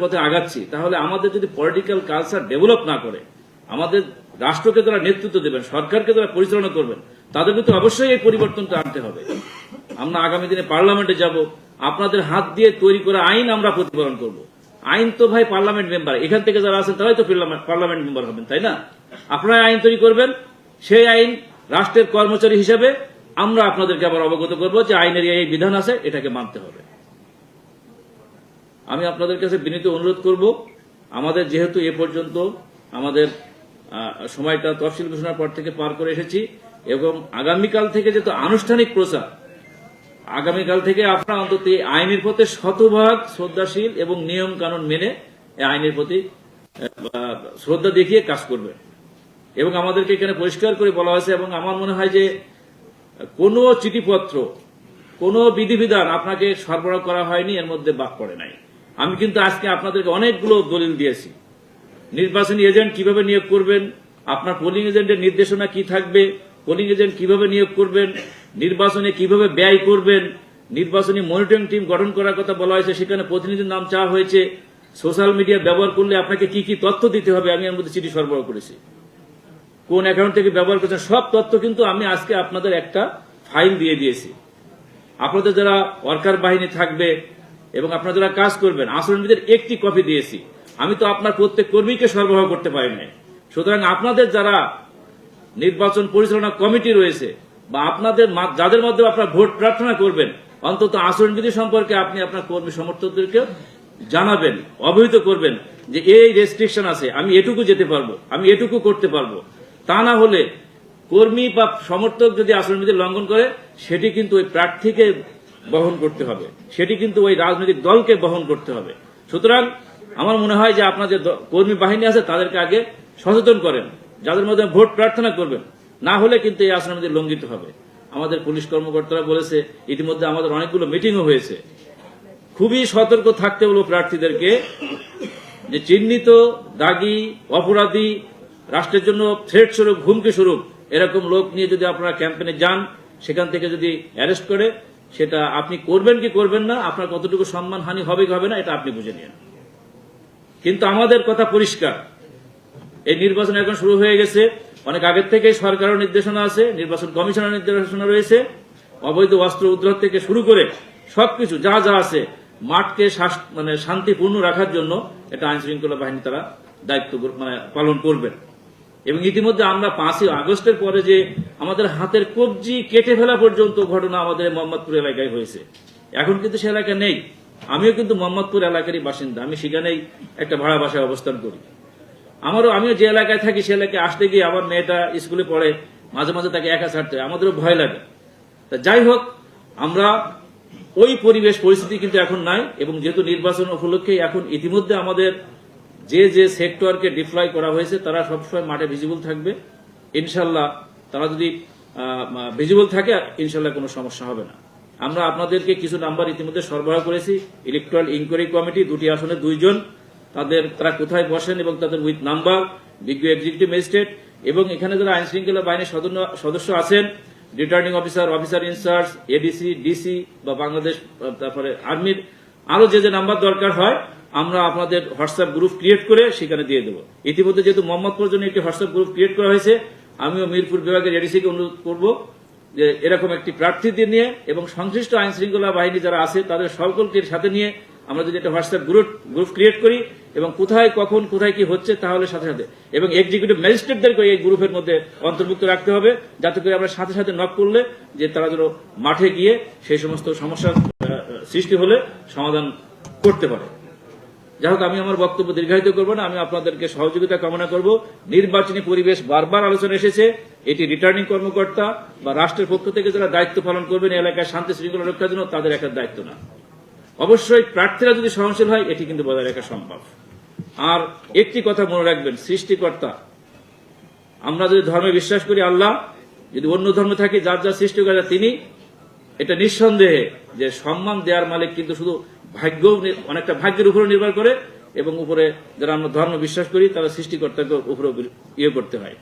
পথে আগাচ্ছি, তাহলে আমাদের যদি পলিটিক্যাল কালচার ডেভেলপ না করে, আমাদের রাষ্ট্রকে যারা নেতৃত্ব দেবেন, সরকারকে যারা পরিচালনা করবেন, তাদের কিন্তু অবশ্যই এই পরিবর্তনটা আনতে হবে। আমরা আগামী দিনে পার্লামেন্টে যাব, আপনাদের হাত দিয়ে তৈরি করা আইন আমরা প্রতিপালন করব। আইন তো ভাই পার্লামেন্ট মেম্বার এখান থেকে যারা আছেন তারাই তো পার্লামেন্ট মেম্বার হবেন, তাই না? আপনারা আইন তৈরি করবেন, সেই আইন রাষ্ট্রের কর্মচারী হিসেবে আমরা আপনাদেরকে আবার অবগত করব যে আইনের এই বিধান আছে, এটাকে মানতে হবে। আমি আপনাদের কাছে বিনীত অনুরোধ করব, আমাদের যেহেতু এ পর্যন্ত আমাদের সময়টা তফসিল ঘোষণার পর থেকে পার করে এসেছি, এবং আগামীকাল থেকে যেহেতু আনুষ্ঠানিক প্রচার, আগামীকাল থেকে আপনারা অন্তত এই আইনের প্রতি শতভাগ শ্রদ্ধাশীল এবং নিয়ম কানুন মেনে এই আইনের প্রতি শ্রদ্ধা দেখিয়ে কাজ করবে এবং আমাদেরকে এখানে পরিষ্কার করে বলা হয়েছে, এবং আমার মনে হয় যে কোনো চিঠিপত্র, কোনো বিধিবিধান আপনাকে সরবরাহ করা হয়নি, এর মধ্যে বাদ পড়ে নাই। আমি কিন্তু আজকে আপনাদেরকে অনেকগুলো দলিল দিয়েছি। নির্বাচনী এজেন্ট কীভাবে নিয়োগ করবেন, আপনার পোলিং এজেন্টের নির্দেশনা কি থাকবে পোলিং এজেন্ট কীভাবে নিয়োগ করবেন, নির্বাচনে কীভাবে ব্যয় করবেন, নির্বাচনী মনিটরিং টিম গঠন করার কথা বলা হয়েছে, সেখানে প্রতিনিধির নাম চাওয়া হয়েছে। সোশ্যাল মিডিয়া ব্যবহার করলে আপনাকে কি কি তথ্য দিতে হবে আমি এর মধ্যে চিঠি সরবরাহ করেছি। কোন অ্যাকাউন্ট থেকে ব্যবহার করছেন, সব তথ্য কিন্তু আমি আজকে আপনাদের একটা ফাইল দিয়ে দিয়েছি। আপনাদের যারা ওয়ার্কার বাহিনী থাকবে এবং আপনারা যারা কাজ করবেন, আচরণবিদের একটি কপি দিয়েছি। আমি তো আপনার প্রত্যেক কর্মীকে সরবরাহ করতে পারি নাই। সুতরাং আপনাদের যারা নির্বাচন পরিচালনা কমিটি রয়েছে, বা আপনাদের যাদের মাধ্যমে আপনারা ভোট প্রার্থনা করবেন, অন্তত আচরণবিধি সম্পর্কে আপনি আপনার কর্মী সমর্থকদেরকে জানাবেন, অবহিত করবেন যে এই রেস্ট্রিকশন আছে, আমি এটুকু যেতে পারব, আমি এটুকু করতে পারব। তা না হলে কর্মী বা সমর্থক যদি আচরণবিধি লঙ্ঘন করে, সেটি কিন্তু ওই প্রার্থীকে বহন করতে হবে। সেটি কিন্তু ওই রাজনৈতিক দলকে বহন করতে হবে। সুতরাং আমার মনে হয় যে আপনার যে কর্মী বাহিনী আছে, তাদেরকে আগে সচেতন করেন, যাদের মধ্যে ভোট প্রার্থনা করবেন। না হলে কিন্তু এই আচরণবিধি লঙ্ঘিত হবে। আমাদের পুলিশ কর্মকর্তারা বলেছে, ইতিমধ্যে আমাদের অনেকগুলো মিটিংও হয়েছে। খুবই সতর্ক থাকতে বলব প্রার্থীদেরকে যে চিহ্নিত, দাগি, অপরাধী, রাষ্ট্রের জন্য থ্রেট স্বরূপ, হুমকি স্বরূপ, এরকম লোক নিয়ে যদি আপনারা ক্যাম্পেনে যান, সেখান থেকে যদি অ্যারেস্ট করে সেটা আপনি করবেন কি করবেন না, আপনার কতটুকু সম্মান, হানি হবে কি হবে না, এটা আপনি বুঝে নিন। কিন্তু আমাদের কথা পরিষ্কার। এই নির্বাচন এখন শুরু হয়ে গেছে। অনেক আগের থেকেই সরকারের নির্দেশনা আছে, নির্বাচন কমিশনের নির্দেশনা রয়েছে। অবৈধ অস্ত্র উদ্ধার থেকে শুরু করে সবকিছু যা যা আছে, মাঠকে মানে শান্তিপূর্ণ রাখার জন্য এটা আইন শৃঙ্খলা বাহিনী তারা দায়িত্ব মানে পালন করবেন এবং ইতিমধ্যে আমরা পাঁচই আগস্টের পরে যে আমাদের হাতের কবজি কেটে ফেলা পর্যন্ত ঘটনা আমাদের মোহাম্মদপুর এলাকায় হয়েছে। এখন কিন্তু সে এলাকা নেই। আমিও কিন্তু মোহাম্মদপুর এলাকারই বাসিন্দা। আমি সেখানেই একটা ভাড়া বাসায় অবস্থান করি। আমারও, আমিও যে এলাকায় থাকি সে এলাকায় আসতে গিয়ে আমার মেয়েটা স্কুলে পড়ে, মাঝে মাঝে তাকে একা ছাড়তে হয়। আমাদেরও ভয় লাগে। তা যাই হোক, আমরা ওই পরিবেশ, পরিস্থিতি কিন্তু এখন নাই এবং যেহেতু নির্বাচন উপলক্ষে এখন ইতিমধ্যে আমাদের যে যে সেক্টরকে ডিপ্লয় করা হয়েছে, তারা সবসময় মাঠে ভিজিবল থাকবে। ইনশাল্লাহ তারা যদি ভিজিবল থাকে, ইনশাল্লাহ কোনো সমস্যা হবে না। আমরা আপনাদেরকে কিছু নাম্বার ইতিমধ্যে সরবরাহ করেছি। ইলেকট্রাল ইনকোয়ারি কমিটি দুটি আসনে দুইজন। তাদের, তারা কোথায় বসেন এবং তাদের উইথ নাম্বার বিজ্ঞ এক্সিকিউটিভ ম্যাজিস্ট্রেট এবং এখানে যারা আইন শৃঙ্খলা বাহিনীর সদস্য আছেন returning officer officer in charge ADC DC বা বাংলাদেশ, তারপরে আর্মির আরও যে যে নাম্বার দরকার হয় আমরা আপনাদের হোয়াটসঅ্যাপ গ্রুপ ক্রিয়েট করে সেখানে দিয়ে দেবো। ইতিমধ্যে যেহেতু মোহাম্মদপুর জন্য একটি হোয়াটসঅ্যাপ গ্রুপ ক্রিয়েট করা হয়েছে, আমিও মিরপুর বিভাগের এডিসিকে অনুরোধ করব যে এরকম একটি প্রার্থীদের নিয়ে এবং সংশ্লিষ্ট আইন শৃঙ্খলা বাহিনী যারা আছে, তাদের সকলকে সাথে নিয়ে আমরা যদি একটা হোয়াটসঅ্যাপ গ্রুপ গ্রুপ ক্রিয়েট করি এবং কোথায়, কখন, কোথায় কি হচ্ছে তাহলে সাথে সাথে এবং এক্সিকিউটিভ ম্যাজিস্ট্রেটদেরকে এই গ্রুপের মধ্যে অন্তর্ভুক্ত রাখতে হবে, যাতে করে আমরা সাথে সাথে নক করলে যে তারা যেন মাঠে গিয়ে সেই সমস্ত সমস্যার সৃষ্টি হলে সমাধান করতে পারে। যাই হোক আমি আমার বক্তব্য দীর্ঘায়িত করব না, আমি আপনাদেরকে সহযোগিতা কামনা করব। নির্বাচনী পরিবেশ বারবার আলোচনা এসেছে, এটি রিটার্নিং কর্মকর্তা বা রাষ্ট্রের পক্ষ থেকে যারা দায়িত্ব পালন করবেন এলাকায় শান্তি শৃঙ্খলা রক্ষার জন্য, তাদের একটা দায়িত্ব না। অবশ্যই প্রার্থীরা যদি সহনশীল হয়, এটি কিন্তু বজায় রাখা সম্ভব। আর একটি কথা মনে রাখবেন, সৃষ্টিকর্তা। আমরা যদি ধর্মে বিশ্বাস করি আল্লাহ, যদি অন্য ধর্মে থাকি, যার যা যার সৃষ্টিকর্তা তিনি, এটা নিঃসন্দেহে যে সম্মান দেওয়ার মালিক কিন্তু শুধু ভাগ্য অনেকটা ভাগ্যের উপরে নির্ভর করে এবং উপরে যারা আমরা ধর্ম বিশ্বাস করি, তারা সৃষ্টিকর্তাকে উপরে ইয়ে করতে হয়।